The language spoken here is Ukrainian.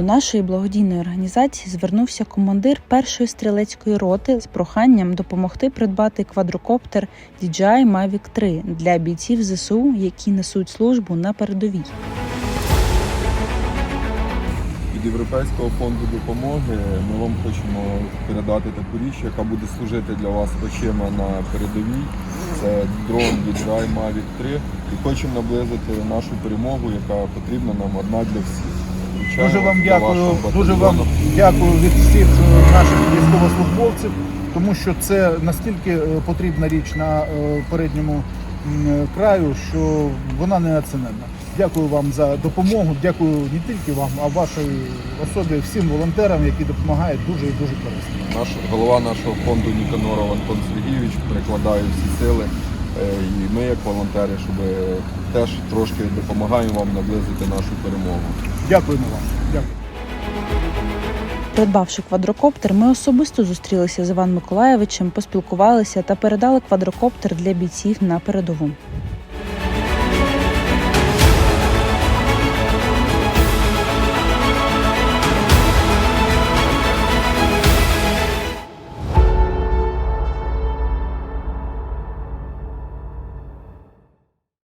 До нашої благодійної організації звернувся командир першої стрілецької роти з проханням допомогти придбати квадрокоптер DJI Mavic 3 для бійців ЗСУ, які несуть службу на передовій. Від Європейського фонду допомоги ми вам хочемо передати таку річ, яка буде служити для вас очима на передовій. Це дрон DJI Mavic 3 і хочемо наблизити нашу перемогу, яка потрібна нам одна для всіх. Вручаємо Дуже вам дякую, дуже вам дякую від всіх наших військовослужбовців, тому що це настільки е, потрібна річ на е, передньому е, краю, що вона неоціненна. Дякую вам за допомогу. Дякую не тільки вам, а вашій особі, всім волонтерам, які допомагають дуже і дуже корисно. Наш голова нашого фонду Ніканоров Антон Сергійович перекладає всі сили. Е, І ми, як волонтери, щоб теж трошки допомагаємо вам наблизити нашу перемогу. Дякуємо вам. Дякую. Придбавши квадрокоптер, ми особисто зустрілися з Іваном Миколаєвичем, поспілкувалися та передали квадрокоптер для бійців на передову.